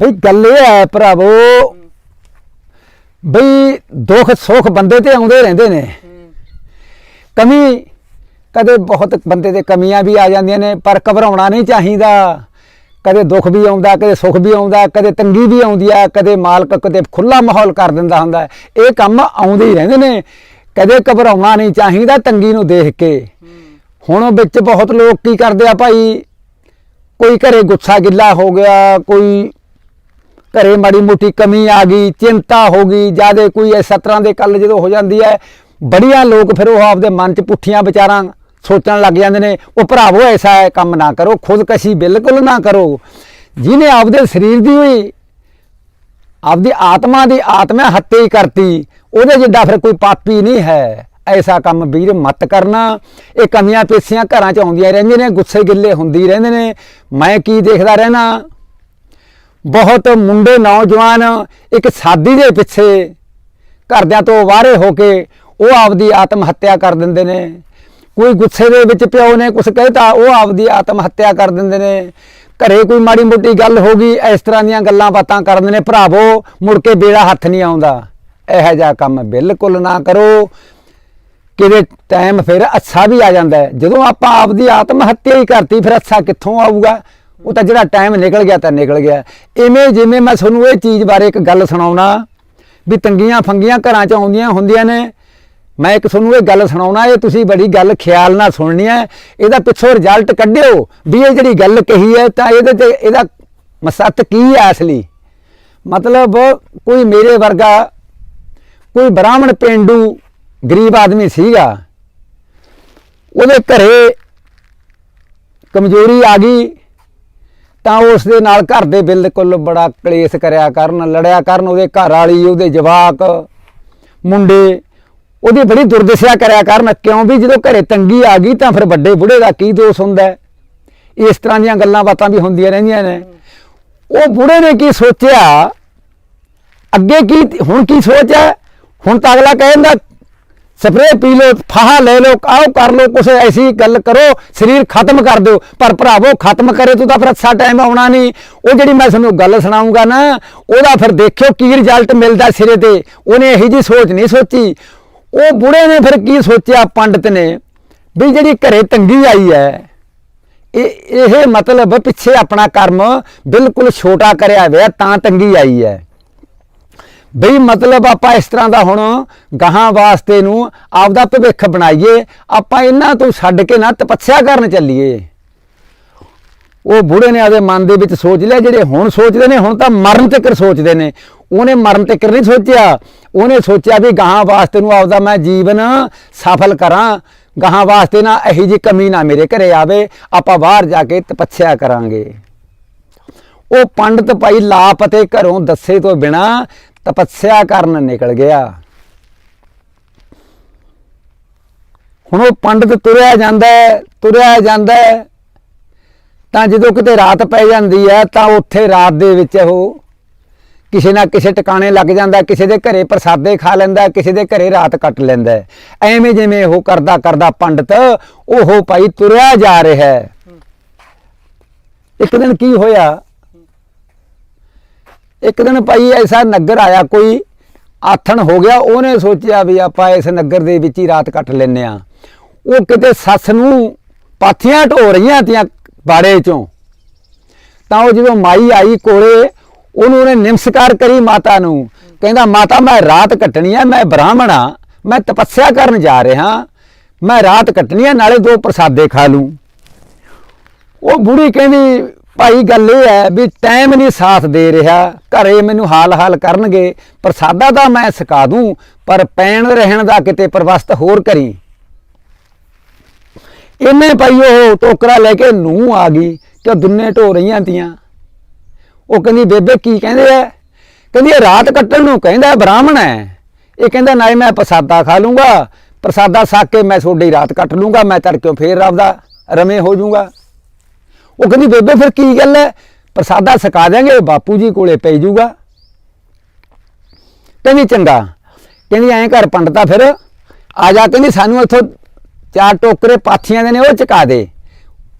ਬਈ ਗੱਲ ਇਹ ਹੈ ਭਰਾਵੋ, ਬਈ ਦੁੱਖ ਸੁੱਖ ਬੰਦੇ ਤੇ ਆਉਂਦੇ ਰਹਿੰਦੇ ਨੇ। ਕਮੀ ਕਦੇ ਬਹੁਤ ਬੰਦੇ 'ਤੇ ਕਮੀਆਂ ਵੀ ਆ ਜਾਂਦੀਆਂ ਨੇ, ਪਰ ਘਬਰਾਉਣਾ ਨਹੀਂ ਚਾਹੀਦਾ। ਕਦੇ ਦੁੱਖ ਵੀ ਆਉਂਦਾ, ਕਦੇ ਸੁੱਖ ਵੀ ਆਉਂਦਾ, ਕਦੇ ਤੰਗੀ ਵੀ ਆਉਂਦੀ ਆ, ਕਦੇ ਮਾਲਕ ਕਦੇ ਖੁੱਲਾ ਮਾਹੌਲ ਕਰ ਦਿੰਦਾ ਹੁੰਦਾ। ਇਹ ਕੰਮ ਆਉਂਦੇ ਹੀ ਰਹਿੰਦੇ ਨੇ। ਕਦੇ ਘਬਰਾਉਣਾ ਨਹੀਂ ਚਾਹੀਦਾ ਤੰਗੀ ਨੂੰ ਦੇਖ ਕੇ। ਹੁਣ ਵਿੱਚ ਬਹੁਤ ਲੋਕ ਕੀ ਕਰਦੇ ਆ ਭਾਈ? ਕੋਈ ਘਰੇ ਗੁੱਸਾ ਗਿੱਲਾ ਹੋ ਗਿਆ, ਕੋਈ ਘਰੇ ਮਾੜੀ ਮੋਟੀ ਕਮੀ ਆ ਗਈ, ਚਿੰਤਾ ਹੋ ਗਈ, ਜ਼ਿਆਦਾ ਕੋਈ ਇਸ ਤਰ੍ਹਾਂ ਦੇ ਕੱਲ ਜਦੋਂ ਹੋ ਜਾਂਦੀ ਹੈ, ਬੜੀਆਂ ਲੋਕ ਫਿਰ ਉਹ ਆਪਦੇ ਮਨ 'ਚ ਪੁੱਠੀਆਂ ਵਿਚਾਰਾਂ ਸੋਚਣ ਲੱਗ ਜਾਂਦੇ ਨੇ, ਉਹ ਭਰਾਵੋ ਐਸਾ ਕੰਮ ਨਾ ਕਰੋ, ਖੁਦਕਸ਼ੀ ਬਿਲਕੁਲ ਨਾ ਕਰੋ। ਜਿਹਨੇ ਆਪਦੇ ਸਰੀਰ ਦੀ ਹੋਈ ਆਪਦੀ ਆਤਮਾ ਦੀ ਆਤਮਾ ਹੱਤੇ ਹੀ ਕਰਤੀ, ਉਹਦੇ ਜਿੱਡਾ ਫਿਰ ਕੋਈ ਪਾਪੀ ਨਹੀਂ ਹੈ। ਐਸਾ ਕੰਮ ਵੀਰ ਮਤ ਕਰਨਾ, ਇਹ ਕਮੀਆਂ ਪੇਸੀਆਂ ਘਰਾਂ 'ਚ ਆਉਂਦੀਆਂ ਰਹਿੰਦੀਆਂ ਨੇ, ਗੁੱਸੇ ਗਿੱਲੇ ਹੁੰਦੀ ਰਹਿੰਦੇ ਨੇ। ਮੈਂ ਕੀ ਦੇਖਦਾ ਰਹਿਣਾ? ਬਹੁਤ ਮੁੰਡੇ ਨੌਜਵਾਨ ਇੱਕ ਸਾਦੀ ਦੇ ਪਿੱਛੇ ਘਰਦਿਆਂ ਤੋਂ ਵਾਰੇ ਹੋ ਕੇ ਉਹ ਆਪਦੀ ਆਤਮ ਹੱਤਿਆ ਕਰ ਦਿੰਦੇ ਨੇ। ਕੋਈ ਗੁੱਸੇ ਦੇ ਵਿੱਚ ਪਿਓ ਨੇ ਕੁਝ ਕਹਿਤਾ ਉਹ ਆਪਦੀ ਆਤਮ ਹੱਤਿਆ ਕਰ ਦਿੰਦੇ ਨੇ। ਘਰੇ ਕੋਈ ਮਾੜੀ ਮੋਟੀ ਗੱਲ ਹੋ ਗਈ, ਇਸ ਤਰ੍ਹਾਂ ਦੀਆਂ ਗੱਲਾਂ ਬਾਤਾਂ ਕਰਦੇ ਨੇ, ਭਰਾਵੋ, ਮੁੜ ਕੇ ਬੇੜਾ ਹੱਥ ਨਹੀਂ ਆਉਂਦਾ। ਇਹੋ ਜਿਹਾ ਕੰਮ ਬਿਲਕੁਲ ਨਾ ਕਰੋ। ਕਿਤੇ ਟਾਈਮ ਫਿਰ ਅੱਛਾ ਵੀ ਆ ਜਾਂਦਾ ਜਦੋਂ ਆਪਾਂ ਆਪਦੀ ਆਤਮ ਹੱਤਿਆ ਹੀ ਕਰਤੀ, ਫਿਰ ਅੱਛਾ ਕਿੱਥੋਂ ਆਊਗਾ? ਉਹ ਤਾਂ ਜਿਹੜਾ ਟਾਈਮ ਨਿਕਲ ਗਿਆ ਤਾਂ ਨਿਕਲ ਗਿਆ। ਇਵੇਂ ਜਿਵੇਂ ਮੈਂ ਤੁਹਾਨੂੰ ਇਹ ਚੀਜ਼ ਬਾਰੇ ਇੱਕ ਗੱਲ ਸੁਣਾਉਣਾ, ਵੀ ਤੰਗੀਆਂ ਫੰਗੀਆਂ ਘਰਾਂ 'ਚ ਆਉਂਦੀਆਂ ਹੁੰਦੀਆਂ ਨੇ, ਮੈਂ ਇੱਕ ਤੁਹਾਨੂੰ ਇਹ ਗੱਲ ਸੁਣਾਉਣਾ, ਇਹ ਤੁਸੀਂ ਬੜੀ ਗੱਲ ਖਿਆਲ ਨਾਲ ਸੁਣਨੀ ਹੈ। ਇਹਦਾ ਪਿੱਛੋਂ ਰਿਜ਼ਲਟ ਕੱਢਿਓ, ਵੀ ਇਹ ਜਿਹੜੀ ਗੱਲ ਕਹੀ ਹੈ, ਤਾਂ ਇਹਦੇ ਤੇ ਇਹਦਾ ਮਸੱਤ ਕੀ ਹੈ ਅਸਲੀ? ਮਤਲਬ ਕੋਈ ਮੇਰੇ ਵਰਗਾ, ਕੋਈ ਬ੍ਰਾਹਮਣ ਪਿੰਡੂ ਗਰੀਬ ਆਦਮੀ ਸੀਗਾ, ਉਹਦੇ ਘਰੇ ਕਮਜ਼ੋਰੀ ਆ ਗਈ ਤਾਂ ਉਸ ਦੇ ਨਾਲ ਘਰ ਦੇ ਬਿਲਕੁਲ ਬੜਾ ਕਲੇਸ਼ ਕਰਿਆ ਕਰਨ, ਲੜਿਆ ਕਰਨ ਉਹਦੇ ਘਰ ਵਾਲੀ, ਉਹਦੇ ਜਵਾਕ, ਮੁੰਡੇ, ਉਹਦੀ ਬੜੀ ਦੁਰਦਸ਼ਾ ਕਰਿਆ ਕਰਨ। ਕਿਉਂ ਵੀ ਜਦੋਂ ਘਰੇ ਤੰਗੀ ਆ ਗਈ ਤਾਂ ਫਿਰ ਵੱਡੇ ਬੁੜੇ ਦਾ ਕੀ ਦੋਸ਼ ਹੁੰਦਾ ਇਸ ਤਰ੍ਹਾਂ ਦੀਆਂ ਗੱਲਾਂ ਬਾਤਾਂ ਵੀ ਹੁੰਦੀਆਂ ਰਹਿੰਦੀਆਂ ਨੇ। ਉਹ ਬੁੜੇ ਨੇ ਕੀ ਸੋਚਿਆ? ਅੱਗੇ ਕੀ, ਹੁਣ ਕੀ ਸੋਚ ਹੈ ਹੁਣ ਤਾਂ ਅਗਲਾ ਕਹਿੰਦਾ ਸਪਰੇਅ ਪੀ ਲਓ, ਫਾਹਾ ਲੈ ਲਓ, ਆਓ ਕਰ ਲਓ, ਕੁਛ ਐਸੀ ਗੱਲ ਕਰੋ, ਸਰੀਰ ਖਤਮ ਕਰ ਦਿਓ। ਪਰ ਭਰਾਵੋ, ਖਤਮ ਕਰੇ ਤੂੰ ਤਾਂ ਫਿਰ ਅੱਛਾ ਟਾਈਮ ਆਉਣਾ ਨਹੀਂ। ਉਹ ਜਿਹੜੀ ਮੈਂ ਤੁਹਾਨੂੰ ਗੱਲ ਸੁਣਾਉਂਗਾ ਨਾ, ਉਹਦਾ ਫਿਰ ਦੇਖਿਓ ਕੀ ਰਿਜ਼ਲਟ ਮਿਲਦਾ ਸਿਰੇ ਤੇ। ਉਹਨੇ ਇਹੀ ਜੀ ਸੋਚ ਨਹੀਂ ਸੋਚੀ। ਉਹ ਬੁੜੇ ਨੇ ਫਿਰ ਕੀ ਸੋਚਿਆ ਪੰਡਤ ਨੇ? ਵੀ ਜਿਹੜੀ ਘਰੇ ਤੰਗੀ ਆਈ ਹੈ, ਇਹ ਇਹ ਮਤਲਬ ਪਿੱਛੇ ਆਪਣਾ ਕਰਮ ਬਿਲਕੁਲ ਛੋਟਾ ਕਰਿਆ ਹੋਇਆ, ਤਾਂ ਤੰਗੀ ਆਈ ਹੈ। ਬਈ ਮਤਲਬ ਆਪਾਂ ਇਸ ਤਰ੍ਹਾਂ ਦਾ ਹੁਣ ਗਾਹਾਂ ਵਾਸਤੇ ਨੂੰ ਆਪਦਾ ਭਵਿੱਖ ਬਣਾਈਏ, ਆਪਾਂ ਇਹਨਾਂ ਤੋਂ ਛੱਡ ਕੇ ਨਾ ਤਪੱਸਿਆ ਕਰਨ ਚੱਲੀਏ। ਉਹ ਬੁੜੇ ਨੇ ਆਦੇ ਮਨ ਦੇ ਵਿੱਚ ਸੋਚ ਲਿਆ, ਜਿਹੜੇ ਹੁਣ ਸੋਚਦੇ ਨੇ, ਹੁਣ ਤਾਂ ਮਰਨ ਤੱਕ ਸੋਚਦੇ ਨੇ। ਉਹਨੇ ਮਰਨ ਤੱਕ ਨਹੀਂ ਸੋਚਿਆ। ਉਹਨੇ ਸੋਚਿਆ ਵੀ ਗਾਹਾਂ ਵਾਸਤੇ ਨੂੰ ਆਪਦਾ ਮੈਂ ਜੀਵਨ ਸਫਲ ਕਰਾਂ। ਗਾਹਾਂ ਵਾਸਤੇ ਨਾ ਇਹੀ ਜੀ ਕਮੀ ਨਾ ਮੇਰੇ ਘਰੇ ਆਵੇ। ਆਪਾਂ ਬਾਹਰ ਜਾ ਕੇ ਤਪੱਸਿਆ ਕਰਾਂਗੇ। ਉਹ ਪੰਡਤ ਭਾਈ ਲਾਪਤੇ ਘਰੋਂ ਦੱਸੇ ਤੋਂ ਬਿਨਾ ਤਪੱਸਿਆ ਕਰਨ ਨਿਕਲ ਗਿਆ। ਹੁਣ ਉਹ ਪੰਡਤ ਤੁਰਿਆ ਜਾਂਦਾ ਤੁਰਿਆ ਜਾਂਦਾ ਤਾਂ ਜਦੋਂ ਕਿਤੇ ਰਾਤ ਪੈ ਜਾਂਦੀ ਹੈ, ਤਾਂ ਉੱਥੇ ਰਾਤ ਦੇ ਵਿੱਚ ਉਹ ਕਿਸੇ ਨਾ ਕਿਸੇ ਟਿਕਾਣੇ ਲੱਗ ਜਾਂਦਾ ਕਿਸੇ ਦੇ ਘਰੇ ਪ੍ਰਸਾਦੇ ਖਾ ਲੈਂਦਾ ਕਿਸੇ ਦੇ ਘਰੇ ਰਾਤ ਕੱਟ ਲੈਂਦਾ ਐਵੇਂ ਜਿਵੇਂ ਉਹ ਕਰਦਾ ਕਰਦਾ ਪੰਡਤ, ਉਹ ਭਾਈ ਤੁਰਿਆ ਜਾ ਰਿਹਾ ਹੈ। ਇੱਕ ਦਿਨ ਕੀ ਹੋਇਆ? ਇੱਕ ਦਿਨ ਭਾਈ ਐਸਾ ਨਗਰ ਆਇਆ, ਕੋਈ ਆਥਣ ਹੋ ਗਿਆ, ਉਹਨੇ ਸੋਚਿਆ ਵੀ ਆਪਾਂ ਇਸ ਨਗਰ ਦੇ ਵਿੱਚ ਹੀ ਰਾਤ ਕੱਟ ਲੈਨੇ ਆ ਉਹ ਕਿਤੇ ਸੱਸ ਨੂੰ ਪਾਥੀਆਂ ਢੋ ਰਹੀਆਂ ਤੀਆਂ ਬਾੜੇ ਚੋਂ। ਤਾਂ ਉਹ ਜਦੋਂ ਮਾਈ ਆਈ ਕੋਲੇ, ਉਹਨੂੰ ਉਹਨੇ ਨਿਮਸਕਾਰ ਕਰੀ ਮਾਤਾ ਨੂੰ। ਕਹਿੰਦਾ, ਮਾਤਾ, ਮੈਂ ਰਾਤ ਕੱਟਣੀ ਆ, ਮੈਂ ਬ੍ਰਾਹਮਣ ਆ ਮੈਂ ਤਪੱਸਿਆ ਕਰਨ ਜਾ ਰਿਹਾ, ਮੈਂ ਰਾਤ ਕੱਟਣੀ ਆ, ਨਾਲੇ ਦੋ ਪ੍ਰਸਾਦੇ ਖਾ ਲੂੰ। ਉਹ ਬੁੜੀ ਕਹਿੰਦੀ ਭਾਈ ਗੱਲ ਇਹ ਹੈ ਵੀ ਟਾਈਮ ਨਹੀਂ ਸਾਥ ਦੇ ਰਿਹਾ। ਘਰੇ ਮੈਨੂੰ ਹਾਲ ਹਾਲ ਕਰਨਗੇ, ਪ੍ਰਸਾਦਾ ਤਾਂ ਮੈਂ ਸਕਾ ਦੂੰ, ਪਰ ਪੈਣ ਰਹਿਣ ਦਾ ਕਿਤੇ ਪ੍ਰਵਸਤ ਹੋਰ ਕਰੀ। ਇਹਨੇ ਭਾਈ ਉਹ ਟੋਕਰਾ ਲੈ ਕੇ ਨੂੰ ਆ ਗਈ ਤੇ ਦੁੰਨੇ ਢੋ ਰਹੀਆਂ ਤੀਆਂ। ਉਹ ਕਹਿੰਦੀ, ਬੇਬੇ, ਕੀ ਕਹਿੰਦੇ ਐ? ਕਹਿੰਦੀ ਰਾਤ ਕੱਟਣ ਨੂੰ ਕਹਿੰਦਾ ਬ੍ਰਾਹਮਣ ਹੈ ਇਹ ਕਹਿੰਦਾ ਨਾ ਮੈਂ ਪ੍ਰਸਾਦਾ ਖਾ ਲੂੰਗਾ। ਪ੍ਰਸਾਦਾ ਸਾਕੇ ਮੈਂ ਤੁਹਾਡੀ ਰਾਤ ਕੱਟ ਲੂੰਗਾ। ਮੈਂ ਤੜਕੇ ਫੇਰ ਆਪਦਾ ਰਮੇ ਹੋ ਜਾਊਂਗਾ ਉਹ ਕਹਿੰਦੀ, ਬੇਬੇ, ਫਿਰ ਕੀ ਗੱਲ ਹੈ? ਪ੍ਰਸਾਦਾ ਸਕਾ ਦਿਆਂਗੇ ਬਾਪੂ ਜੀ ਕੋਲੇ ਪੈ ਜੂਗਾ ਕਹਿੰਦੀ, ਚੰਗਾ। ਕਹਿੰਦੀ, ਐਂ ਘਰ ਪੰਡਤਾ ਫਿਰ, ਆ ਜਾ। ਕਹਿੰਦੀ, ਸਾਨੂੰ ਇੱਥੋਂ ਚਾਰ ਟੋਕਰੇ ਪਾਥੀਆਂ ਦੇ ਨੇ, ਉਹ ਚਕਾ ਦੇ।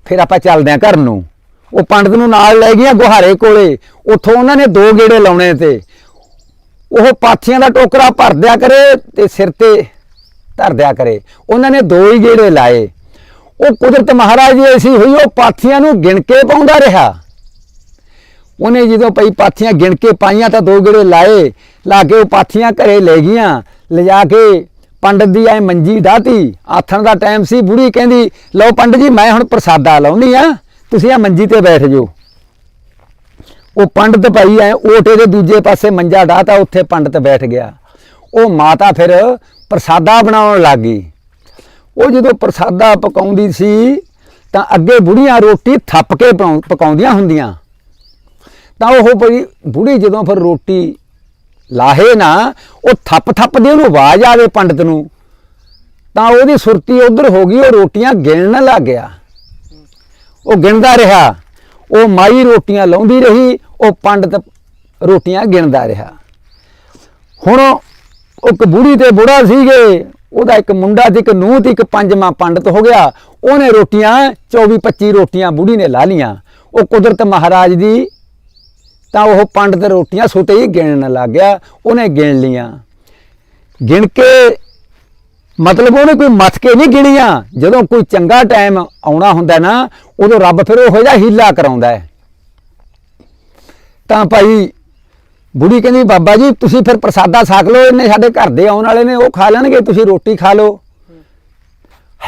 ਫਿਰ ਆਪਾਂ ਚੱਲਦੇ ਆਂ ਘਰ ਨੂੰ। ਉਹ ਪੰਡਤ ਨੂੰ ਨਾਲ ਲੈ ਗਈਆਂ ਗੁਹਾਰੇ ਕੋਲੇ। ਉੱਥੋਂ ਉਹਨਾਂ ਨੇ ਦੋ ਗੇੜੇ ਲਾਉਣੇ ਤੇ। ਉਹ ਪਾਥੀਆਂ ਦਾ ਟੋਕਰਾ ਭਰ ਦਿਆ ਕਰੇ ਤੇ ਸਿਰ ਤੇ ਧਰ ਦਿਆ ਕਰੇ। ਉਹਨਾਂ ਨੇ ਦੋ ਹੀ ਗੇੜੇ ਲਾਏ। ਉਹ ਕੁਦਰਤ ਮਹਾਰਾਜ ਦੀ ਐਸੀ ਹੋਈ, ਉਹ ਪਾਥੀਆਂ ਨੂੰ ਗਿਣ ਕੇ ਪਾਉਂਦਾ ਰਿਹਾ। ਉਹਨੇ ਜਦੋਂ ਪਈ ਪਾਥੀਆਂ ਗਿਣ ਕੇ ਪਾਈਆਂ ਤਾਂ ਦੋ ਗੇੜੇ ਲਾਏ, ਲਾ ਕੇ ਉਹ ਪਾਥੀਆਂ ਘਰੇ ਲੈ ਗਈਆਂ, ਲਿਜਾ ਕੇ ਪੰਡਤ ਦੀ ਐ ਮੰਜੀ ਢਾਤੀ ਆਥਣ ਦਾ ਟਾਈਮ ਸੀ, ਬੁੜੀ ਕਹਿੰਦੀ, ਲਓ ਪੰਡਤ ਜੀ, ਮੈਂ ਹੁਣ ਪ੍ਰਸਾਦਾ ਲਾਉਣੀ ਆ, ਤੁਸੀਂ ਆ ਮੰਜੀ ਤੇ ਬੈਠ ਜਾਓ। ਉਹ ਪੰਡਤ ਭਾਈ ਐ ਓਟੇ ਦੇ ਦੂਜੇ ਪਾਸੇ ਮੰਜਾ ਢਾਤਾ ਉੱਥੇ ਪੰਡਤ ਬੈਠ ਗਿਆ। ਉਹ ਮਾਤਾ ਫਿਰ ਪ੍ਰਸਾਦਾ ਬਣਾਉਣ ਲੱਗੀ ਉਹ ਜਦੋਂ ਪ੍ਰਸਾਦਾ ਪਕਾਉਂਦੀ ਸੀ, ਤਾਂ ਅੱਗੇ ਬੁੜੀਆਂ ਰੋਟੀ ਥੱਪ ਕੇ ਪਕਾਉ- ਪਕਾਉਂਦੀਆਂ ਹੁੰਦੀਆਂ। ਤਾਂ ਉਹ ਬੜੀ ਬੁੜੀ ਜਦੋਂ ਫਿਰ ਰੋਟੀ ਲਾਹੇ ਨਾ, ਉਹ ਥੱਪ ਥੱਪ ਦੀ ਉਹਨੂੰ ਆਵਾਜ਼ ਆਵੇ ਪੰਡਤ ਨੂੰ। ਤਾਂ ਉਹਦੀ ਸੁਰਤੀ ਉਧਰ ਹੋ ਗਈ, ਉਹ ਰੋਟੀਆਂ ਗਿਣਨ ਲੱਗ ਗਿਆ। ਉਹ ਗਿਣਦਾ ਰਿਹਾ। ਉਹ ਮਾਈ ਰੋਟੀਆਂ ਲਾਉਂਦੀ ਰਹੀ, ਉਹ ਪੰਡਤ ਰੋਟੀਆਂ ਗਿਣਦਾ ਰਿਹਾ। ਹੁਣ ਉਹ ਇੱਕ ਬੁੜੀ ਤੇ ਬੁੜਾ ਸੀਗੇ। ਉਹਦਾ ਇੱਕ ਮੁੰਡਾ ਤੇ ਇੱਕ ਨੂੰਹ ਤੇ ਇੱਕ ਪੰਜਵਾਂ ਪੰਡਤ ਹੋ ਗਿਆ। ਉਹਨੇ ਰੋਟੀਆਂ 24 25 ਰੋਟੀਆਂ ਬੁੜੀ ਨੇ ਲਾ ਲੀਆਂ ਉਹ ਕੁਦਰਤ ਮਹਾਰਾਜ ਦੀ ਤਾਂ ਉਹ ਪੰਡਤ ਰੋਟੀਆਂ ਸੁਤੇ ਹੀ ਗਿਣਨ ਲੱਗ ਗਿਆ। ਉਹਨੇ ਗਿਣ ਲੀਆਂ ਗਿਣ ਕੇ ਮਤਲਬ ਉਹਨੇ ਕੋਈ ਮੱਥ ਕੇ ਨਹੀਂ ਗਿਣੀਆਂ। ਜਦੋਂ ਕੋਈ ਚੰਗਾ ਟਾਈਮ ਆਉਣਾ ਹੁੰਦਾ ਨਾ, ਉਦੋਂ ਰੱਬ ਫਿਰ ਉਹ ਜਿਹਾ ਹੀਲਾ ਕਰਾਉਂਦਾ ਹੈ। ਤਾਂ ਭਾਈ ਬੁੜੀ ਕਹਿੰਦੀ, ਬਾਬਾ ਜੀ, ਤੁਸੀਂ ਫਿਰ ਪ੍ਰਸਾਦਾ ਸਾਕ ਲਓ ਇਹਨੇ ਸਾਡੇ ਘਰ ਦੇ ਆਉਣ ਵਾਲੇ ਨੇ, ਉਹ ਖਾ ਲੈਣਗੇ, ਤੁਸੀਂ ਰੋਟੀ ਖਾ ਲਓ।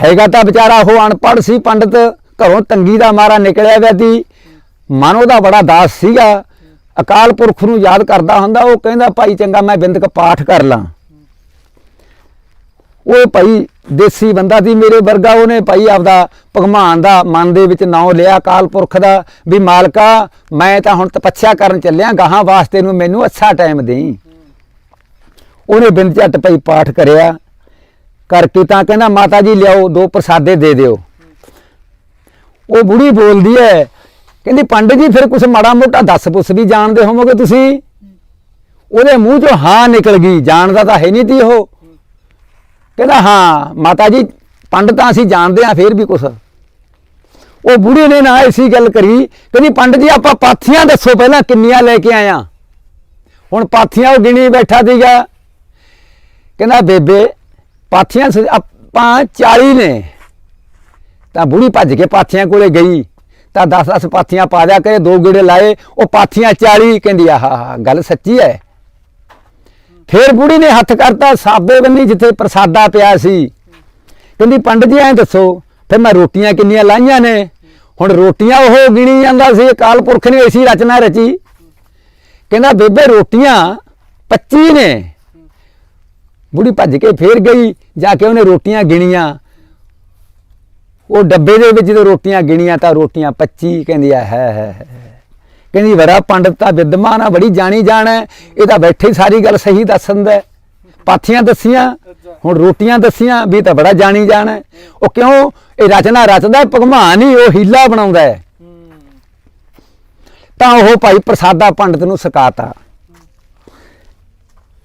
ਹੈਗਾ ਤਾਂ ਵਿਚਾਰਾ ਉਹ ਅਨਪੜ੍ਹ ਸੀ, ਪੰਡਤ, ਘਰੋਂ ਤੰਗੀ ਦਾ ਮਾਰਾ ਨਿਕਲਿਆ ਹੋਇਆ ਸੀ। ਮਨ ਉਹਦਾ ਬੜਾ ਦਾਸ ਸੀਗਾ। ਅਕਾਲ ਪੁਰਖ ਨੂੰ ਯਾਦ ਕਰਦਾ ਹੁੰਦਾ, ਉਹ ਕਹਿੰਦਾ, ਭਾਈ ਚੰਗਾ, ਮੈਂ ਬਿੰਦਕ ਪਾਠ ਕਰ ਲਾਂ। ਉਹ ਭਾਈ ਦੇਸੀ ਬੰਦਾ ਸੀ ਮੇਰੇ ਵਰਗਾ, ਉਹਨੇ ਭਾਈ ਆਪਦਾ ਭਗਵਾਨ ਦਾ ਮਨ ਦੇ ਵਿੱਚ ਨਾਮ ਲਿਆ ਕਾਲ ਪੁਰਖ ਦਾ, ਵੀ ਮਾਲਕਾ, ਮੈਂ ਤਾਂ ਹੁਣ ਤਪੱਸਿਆ ਕਰਨ ਚੱਲਿਆ, ਗਾਹਾਂ ਵਾਸਤੇ ਨੂੰ ਮੈਨੂੰ ਅੱਛਾ ਟਾਈਮ ਦੇਈ। ਉਹਨੇ ਬਿੰਦ ਝੱਟ ਭਾਈ ਪਾਠ ਕਰਿਆ। ਕਰਕੇ ਤਾਂ ਕਹਿੰਦਾ, ਮਾਤਾ ਜੀ ਲਿਆਓ, ਦੋ ਪ੍ਰਸਾਦੇ ਦੇ ਦਿਓ। ਉਹ ਬੁੜੀ ਬੋਲਦੀ ਹੈ ਕਹਿੰਦੀ, ਪੰਡਿਤ ਜੀ, ਫਿਰ ਕੁਛ ਮਾੜਾ ਮੋਟਾ ਦੱਸ ਪੁੱਛ ਵੀ ਜਾਣਦੇ ਹੋਵੋਗੇ ਤੁਸੀਂ? ਉਹਦੇ ਮੂੰਹ ਚੋਂ ਹਾਂ ਨਿਕਲ ਗਈ, ਜਾਣਦਾ ਤਾਂ ਹੈ ਨਹੀਂ ਤੀ ਉਹ। ਕਹਿੰਦਾ, ਹਾਂ, ਮਾਤਾ ਜੀ, ਪੰਡਤਾਂ ਅਸੀਂ ਜਾਣਦੇ ਆ ਫੇਰ ਵੀ ਕੁਛ। ਉਹ ਬੁੜੀ ਨੇ ਨਾ ਇਸੀ ਗੱਲ ਕਰੀ, ਕਹਿੰਦੀ, ਪੰਡਤ ਜੀ, ਆਪਾਂ ਪਾਥੀਆਂ ਦੱਸੋ ਪਹਿਲਾਂ ਕਿੰਨੀਆਂ ਲੈ ਕੇ ਆਇਆ ਹੁਣ ਪਾਥੀਆਂ ਉਹ ਗਿਣੀ ਬੈਠਾ ਸੀਗਾ। ਕਹਿੰਦਾ, ਬੇਬੇ, ਪਾਥੀਆਂ ਸ- ਆਪਾਂ 40 ਨੇ। ਤਾਂ ਬੁੜੀ ਭੱਜ ਕੇ ਪਾਥੀਆਂ ਕੋਲੇ ਗਈ। ਤਾਂ 10-10 ਪਾਥੀਆਂ ਪਾ ਦਿਆ ਕਰੇ, ਦੋ ਗੇੜੇ ਲਾਏ, ਉਹ ਪਾਥੀਆਂ 40 ਕਹਿੰਦੀ ਆਹ, ਗੱਲ ਸੱਚੀ ਹੈ। ਫੇਰ ਬੁੜੀ ਨੇ ਹੱਥ ਕਰਤਾ, ਸਾਬੇ ਬੰਨੀ ਜਿੱਥੇ ਪ੍ਰਸਾਦਾ ਪਿਆ ਸੀ। ਕਹਿੰਦੀ, ਪੰਡਤ ਜੀ, ਐਂ ਦੱਸੋ, ਫਿਰ ਮੈਂ ਰੋਟੀਆਂ ਕਿੰਨੀਆਂ ਲਾਈਆਂ ਨੇ? ਹੁਣ ਰੋਟੀਆਂ ਉਹ ਗਿਣੀ ਜਾਂਦਾ ਸੀ, ਅਕਾਲ ਪੁਰਖ ਨੇ ਐਸੀ ਰਚਨਾ ਰਚੀ। ਕਹਿੰਦਾ, ਬੇਬੇ, ਰੋਟੀਆਂ 25 ਨੇ। ਬੁੜੀ ਭੱਜ ਕੇ ਫੇਰ ਗਈ, ਜਾ ਕੇ ਉਹਨੇ ਰੋਟੀਆਂ ਗਿਣੀਆਂ। ਉਹ ਡੱਬੇ ਦੇ ਵਿੱਚ ਜਦੋਂ ਰੋਟੀਆਂ ਗਿਣੀਆਂ ਤਾਂ ਰੋਟੀਆਂ 25 ਕਹਿੰਦੀ ਆ ਹੈ ਹੈ। ਕਹਿੰਦੀ ਬੜਾ ਪੰਡਤ ਤਾਂ ਵਿਦਵਾਨ ਆ, ਬੜੀ ਜਾਣੀ ਜਾਣ ਹੈ। ਇਹ ਤਾਂ ਬੈਠੇ ਸਾਰੀ ਗੱਲ ਸਹੀ ਦੱਸਦਾ ਹੈ। ਪਾਥੀਆਂ ਦੱਸੀਆਂ, ਹੁਣ ਰੋਟੀਆਂ ਦੱਸੀਆਂ, ਵੀ ਤਾਂ ਬੜਾ ਜਾਣੀ ਜਾਣ ਹੈ। ਉਹ ਕਿਉਂ? ਇਹ ਰਚਨਾ ਰਚਦਾ ਭਗਵਾਨ ਹੀ ਉਹ ਹੀਲਾ ਬਣਾਉਂਦਾ ਹੈ। ਤਾਂ ਉਹ ਭਾਈ ਪ੍ਰਸਾਦਾ ਪੰਡਤ ਨੂੰ ਸਿਕਾਤਾ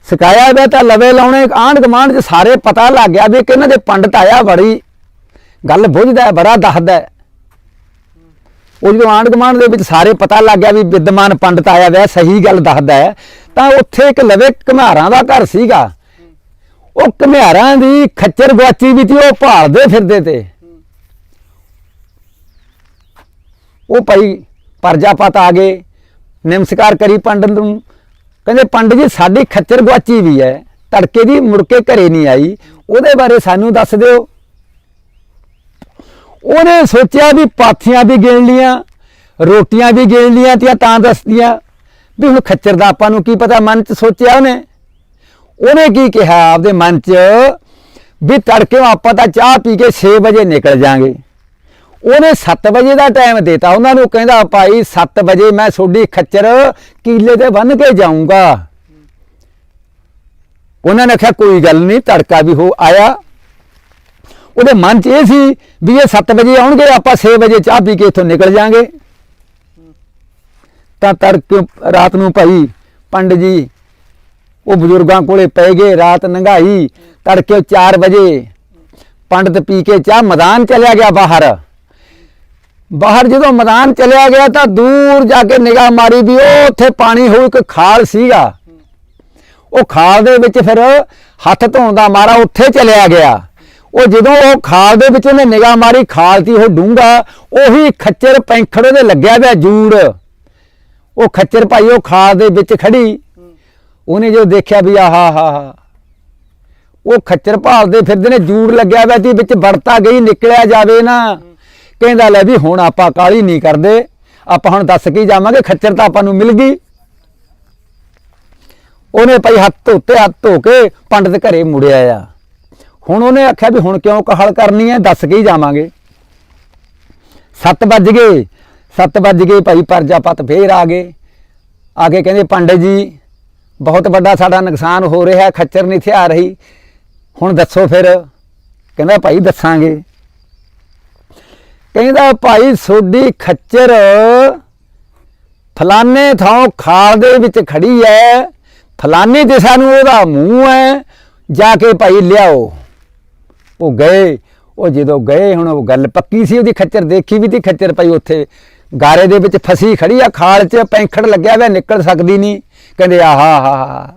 ਸਿਕਾਇਆ ਵੇ ਤਾਂ ਲਵੇ ਲਾਉਣੇ, ਆਂਢ ਗੁਆਂਢ ਚ ਸਾਰੇ ਪਤਾ ਲੱਗ ਗਿਆ ਵੀ ਕਿ ਇਹਨਾਂ ਦੇ ਪੰਡਤ ਆਇਆ, ਬੜੀ ਗੱਲ ਬੁੱਝਦਾ ਬੜਾ ਦੱਸਦਾ ਉਹ ਜਦੋਂ ਆਂਢ ਗੁਆਂਢ ਦੇ ਵਿੱਚ ਸਾਰੇ ਪਤਾ ਲੱਗ ਗਿਆ ਵੀ ਵਿਦਮਾਨ ਪੰਡਤ ਆਇਆ ਵੈ, ਸਹੀ ਗੱਲ ਦੱਸਦਾ ਹੈ, ਤਾਂ ਉੱਥੇ ਇੱਕ ਲਵੇ ਘਮਾਰਾਂ ਦਾ ਘਰ ਸੀਗਾ। ਉਹ ਘਮਾਰਾਂ ਦੀ ਖੱਚਰ ਗਵਾਚੀ ਵੀ ਸੀ, ਉਹ ਭਾਲਦੇ ਫਿਰਦੇ ਤੇ। ਉਹ ਭਾਈ ਪਰਜਾਪਤ ਆ ਗਏ, ਨਮਸਕਾਰ ਕਰੀ ਪੰਡਤ ਨੂੰ। ਕਹਿੰਦੇ, ਪੰਡਤ ਜੀ, ਸਾਡੀ ਖੱਚਰ ਗਵਾਚੀ ਵੀ ਹੈ, ਤੜਕੇ ਦੀ ਮੁੜ ਕੇ ਘਰੇ ਨਹੀਂ ਆਈ। ਉਹਦੇ ਬਾਰੇ ਸਾਨੂੰ ਦੱਸ ਦਿਓ। ਉਹਨੇ ਸੋਚਿਆ ਵੀ ਪਾਥੀਆਂ ਵੀ ਗਿਣ ਲੀਆਂ, ਰੋਟੀਆਂ ਵੀ ਗਿਣ ਲੀਆਂ ਤੇ ਤਾਂ ਦੱਸਦੀਆਂ। ਵੀ ਹੁਣ ਖੱਚਰ ਦਾ ਆਪਾਂ ਨੂੰ ਕੀ ਪਤਾ, ਮਨ ਚ ਸੋਚਿਆ ਉਹਨੇ। ਉਹਨੇ ਕੀ ਕਿਹਾ ਆਪਦੇ ਮਨ ਚ? ਵੀ ਤੜਕੇ ਆਪਾਂ ਤਾਂ ਚਾਹ ਪੀ ਕੇ 6 ਵਜੇ ਨਿਕਲ ਜਾਾਂਗੇ। ਉਹਨੇ 7 ਵਜੇ ਦਾ ਟਾਈਮ ਦਿੱਤਾ। ਉਹਨਾਂ ਨੂੰ ਕਹਿੰਦਾ, ਭਾਈ 7 ਵਜੇ ਮੈਂ ਤੁਹਾਡੀ ਖੱਚਰ ਕੀਲੇ ਤੇ ਬੰਨ ਕੇ ਜਾਊਂਗਾ। ਉਹਨਾਂ ਨੇ ਕਿਹਾ, ਕੋਈ ਗੱਲ ਨਹੀਂ, ਤੜਕਾ ਵੀ ਹੋ ਆਇਆ। ਉਹਦੇ ਮਨ 'ਚ ਇਹ ਸੀ ਵੀ ਇਹ 7 ਵਜੇ ਆਉਣਗੇ, ਆਪਾਂ 6 ਵਜੇ ਚਾਹ ਪੀ ਕੇ ਇੱਥੋਂ ਨਿਕਲ ਜਾਾਂਗੇ। ਤਾਂ ਤੜਕੇ ਰਾਤ ਨੂੰ ਭਾਈ ਪੰਡ ਜੀ, ਉਹ ਬਜ਼ੁਰਗਾਂ ਕੋਲੇ ਪੈ ਗਏ, ਰਾਤ ਨੰਗਾਈ, ਤੜਕੇ 4 ਵਜੇ ਪੰਡਤ ਪੀ ਕੇ ਚਾਹ ਮੈਦਾਨ ਚਲਿਆ ਗਿਆ ਬਾਹਰ। ਬਾਹਰ ਜਦੋਂ ਮੈਦਾਨ ਚਲਿਆ ਗਿਆ ਤਾਂ ਦੂਰ ਜਾ ਕੇ ਨਿਗਾਹ ਮਾਰੀ ਵੀ ਉਹ ਉੱਥੇ ਪਾਣੀ ਹੋਊ, ਇੱਕ ਖਾਲ ਸੀਗਾ। ਉਹ ਖਾਲ ਦੇ ਵਿੱਚ ਫਿਰ ਹੱਥ ਧੋਣ ਦਾ ਮਾਰਾ ਉੱਥੇ ਚਲਿਆ ਗਿਆ। ਉਹ ਜਦੋਂ ਉਹ ਖਾਲ ਦੇ ਵਿੱਚ ਉਹਨੇ ਨਿਗਾਹ ਮਾਰੀ, ਖਾਲ ਦੀ ਉਹ ਡੂੰਗਾ ਉਹੀ ਖੱਚਰ ਪੈਂਖੜ ਉਹਦੇ ਲੱਗਿਆ ਪਿਆ ਜੂੜ। ਉਹ ਖੱਚਰ ਭਾਈ ਉਹ ਖਾਲ ਦੇ ਵਿੱਚ ਖੜੀ। ਉਹਨੇ ਜੋ ਦੇਖਿਆ ਵੀ ਆਹਾ, ਹਾ ਹਾ। ਉਹ ਖੱਚਰ ਭਾਲਦੇ ਫਿਰਦੇ ਨੇ, ਜੂੜ ਲੱਗਿਆ ਪਿਆ ਸੀ, ਵਿੱਚ ਵਰਤਾ ਗਈ, ਨਿਕਲਿਆ ਜਾਵੇ ਨਾ। ਕਹਿੰਦਾ ਲੈ ਵੀ ਹੁਣ ਆਪਾਂ ਕਾਲੀ ਨਹੀਂ ਕਰਦੇ। ਆਪਾਂ ਹੁਣ ਦੱਸ ਕੇ ਜਾਵਾਂਗੇ, ਖੱਚਰ ਤਾਂ ਆਪਾਂ ਨੂੰ ਮਿਲ ਗਈ। ਉਹਨੇ ਭਾਈ ਹੱਥ ਧੋਤੇ, ਹੱਥ ਧੋ ਕੇ ਪੰਡਤ ਘਰੇ ਮੁੜਿਆ ਆ ਹੁਣ ਉਹਨੇ ਆਖਿਆ ਵੀ ਹੁਣ ਕਿਉਂ ਕਹਲ ਕਰਨੀ ਹੈ, ਦੱਸ ਕੇ ਹੀ ਜਾਵਾਂਗੇ। 7 ਵੱਜ ਗਏ 7 ਵੱਜ ਗਏ ਭਾਈ ਪਰਜਾਪਤ ਫੇਰ ਆ ਗਏ। ਆ ਕੇ ਕਹਿੰਦੇ, ਪੰਡਤ ਜੀ, ਬਹੁਤ ਵੱਡਾ ਸਾਡਾ ਨੁਕਸਾਨ ਹੋ ਰਿਹਾ, ਖੱਚਰ ਨਹੀਂ ਥਿਆ ਰਹੀ। ਹੁਣ ਦੱਸੋ ਫਿਰ, ਕਹਿੰਦਾ ਭਾਈ, ਦੱਸਾਂਗੇ। ਕਹਿੰਦਾ ਭਾਈ ਸੋਡੀ ਖੱਚਰ ਫਲਾਨੇ ਥਾਂ ਖਾਲ ਦੇ ਵਿੱਚ ਖੜੀ ਹੈ ਫਲਾਣੇ ਦਿਸ਼ਾ ਨੂੰ ਉਹਦਾ ਮੂੰਹ ਹੈ ਜਾ ਕੇ ਭਾਈ, ਲਿਆਓ। ਉਹ ਗਏ, ਉਹ ਜਦੋਂ ਗਏ, ਹੁਣ ਉਹ ਗੱਲ ਪੱਕੀ ਸੀ, ਉਹਦੀ ਖੱਚਰ ਦੇਖੀ ਵੀ ਤੀ, ਖੱਚਰ ਭਾਈ ਉੱਥੇ। ਗਾਰੇ ਦੇ ਵਿੱਚ ਫਸੀ ਖੜੀ ਆ, ਖਾਲ 'ਚ ਪੈਂਖੜ ਲੱਗਿਆ ਹੋਇਆ, ਨਿਕਲ ਸਕਦੀ ਨਹੀਂ ਕਹਿੰਦੇ, ਆਹਾ, ਹਾ ਹਾ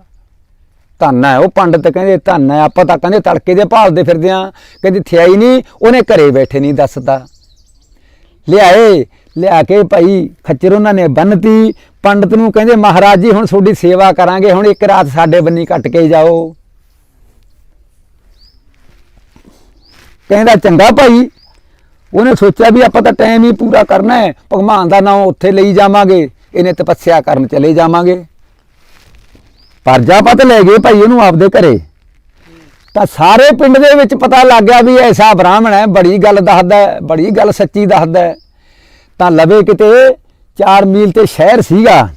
ਧੰਨ ਹੈ ਉਹ ਪੰਡਤ ਕਹਿੰਦੇ, ਧੰਨ ਹੈ ਆਪਾਂ ਤਾਂ ਕਹਿੰਦੇ ਤੜਕੇ ਦੇ ਭਾਲਦੇ ਫਿਰਦੇ ਆ। ਕਹਿੰਦੀ, ਥਿਆਈ ਨਹੀਂ ਉਹਨੇ ਘਰੇ ਬੈਠੇ ਨਹੀਂ ਦੱਸਦਾ। ਲਿਆਏ, ਲਿਆ ਕੇ ਭਾਈ, ਖੱਚਰ ਉਹਨਾਂ ਨੇ ਬੰਨਤੀ। ਪੰਡਤ ਨੂੰ ਕਹਿੰਦੇ, ਮਹਾਰਾਜ ਜੀ, ਹੁਣ ਤੁਹਾਡੀ ਸੇਵਾ ਕਰਾਂਗੇ, ਹੁਣ ਇੱਕ ਰਾਤ ਸਾਡੇ ਬੰਨੀ ਕੱਟ ਕੇ ਜਾਓ। ਕਹਿੰਦਾ ਚੰਗਾ ਭਾਈ। ਉਹਨੇ ਸੋਚਿਆ ਵੀ ਆਪਾਂ ਤਾਂ ਟਾਈਮ ਹੀ ਪੂਰਾ ਕਰਨਾ ਹੈ। ਭਗਵਾਨ ਦਾ ਨਾਮ ਉੱਥੇ ਲਈ ਜਾਵਾਂਗੇ। ਇਹਨੇ ਤਪੱਸਿਆ ਕਰਨ ਚਲੇ ਜਾਵਾਂਗੇ। ਪਰਜਾਪਤ ਲੈ ਗਏ ਭਾਈ ਉਹਨੂੰ ਆਪਦੇ ਘਰੇ। ਤਾਂ ਸਾਰੇ ਪਿੰਡ ਦੇ ਵਿੱਚ ਪਤਾ ਲੱਗ ਗਿਆ ਵੀ ਐਸਾ ਬ੍ਰਾਹਮਣ ਹੈ ਬੜੀ ਗੱਲ ਦੱਸਦਾ ਹੈ, ਬੜੀ ਗੱਲ ਸੱਚੀ ਦੱਸਦਾ ਹੈ। ਤਾਂ ਲਵੇ ਕਿਤੇ 4 ਮੀਲ ਤੇ ਸ਼ਹਿਰ ਸੀਗਾ।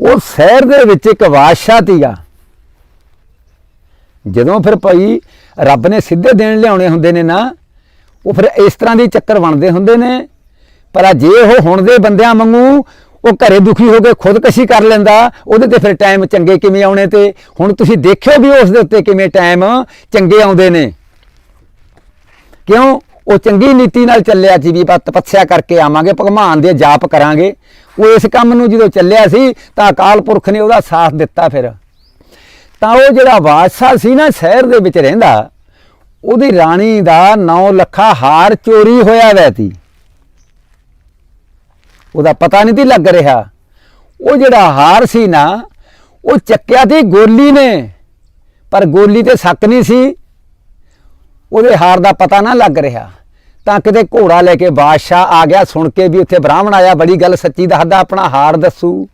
ਉਹ ਸ਼ਹਿਰ ਦੇ ਵਿੱਚ ਇੱਕ ਬਾਦਸ਼ਾਹ ਸੀਗਾ। ਜਦੋਂ ਫਿਰ ਭਾਈ ਰੱਬ ਨੇ ਸਿੱਧੇ ਦੇਣ ਲਿਆਉਣੇ ਹੁੰਦੇ ਨੇ ਨਾ, ਉਹ ਫਿਰ ਇਸ ਤਰ੍ਹਾਂ ਦੇ ਚੱਕਰ ਬਣਦੇ ਹੁੰਦੇ ਨੇ। ਪਰ ਜੇ ਉਹ ਹੁਣ ਦੇ ਬੰਦਿਆਂ ਵਾਂਗੂ ਉਹ ਘਰੇ ਦੁਖੀ ਹੋ ਕੇ ਖੁਦਕਸ਼ੀ ਕਰ ਲੈਂਦਾ, ਉਹਦੇ ਤੇ ਫਿਰ ਟਾਈਮ ਚੰਗੇ ਕਿਵੇਂ ਆਉਣੇ ਤੇ? ਹੁਣ ਤੁਸੀਂ ਦੇਖਿਓ ਵੀ ਉਸ ਦੇ ਉੱਤੇ ਕਿਵੇਂ ਟਾਈਮ ਚੰਗੇ ਆਉਂਦੇ ਨੇ। ਕਿਉਂ? ਉਹ ਚੰਗੀ ਨੀਤੀ ਨਾਲ ਚੱਲਿਆ ਸੀ ਵੀ ਆਪਾਂ ਤਪੱਸਿਆ ਕਰਕੇ ਆਵਾਂਗੇ, ਭਗਵਾਨ ਦੇ ਜਾਪ ਕਰਾਂਗੇ। ਉਹ ਇਸ ਕੰਮ ਨੂੰ ਜਦੋਂ ਚੱਲਿਆ ਸੀ ਤਾਂ ਅਕਾਲ ਪੁਰਖ ਨੇ ਉਹਦਾ ਸਾਥ ਦਿੱਤਾ ਫਿਰ। ਤਾਂ ਉਹ ਜਿਹੜਾ ਬਾਦਸ਼ਾਹ ਸੀ ਨਾ ਸ਼ਹਿਰ ਦੇ ਵਿੱਚ ਰਹਿੰਦਾ, ਉਹਦੀ ਰਾਣੀ ਦਾ 9 ਲੱਖਾ ਹਾਰ ਚੋਰੀ ਹੋਇਆ ਵੈ ਤੀ। ਉਹਦਾ ਪਤਾ ਨਹੀਂ ਤੀ ਲੱਗ ਰਿਹਾ। ਉਹ ਜਿਹੜਾ ਹਾਰ ਸੀ ਨਾ, ਉਹ ਚੱਕਿਆ ਤੀ ਗੋਲੀ ਨੇ, ਪਰ ਗੋਲੀ ਤੇ ਸ਼ੱਕ ਨਹੀਂ ਸੀ। ਉਹਦੇ ਹਾਰ ਦਾ ਪਤਾ ਨਾ ਲੱਗ ਰਿਹਾ। ਤਾਂ ਕਿਤੇ ਘੋੜਾ ਲੈ ਕੇ ਬਾਦਸ਼ਾਹ ਆ ਗਿਆ ਸੁਣ ਕੇ ਵੀ ਉੱਥੇ ਬ੍ਰਾਹਮਣ ਆਇਆ, ਬੜੀ ਗੱਲ ਸੱਚੀ ਦੱਸਦਾ, ਆਪਣਾ ਹਾਰ ਦੱਸੂ।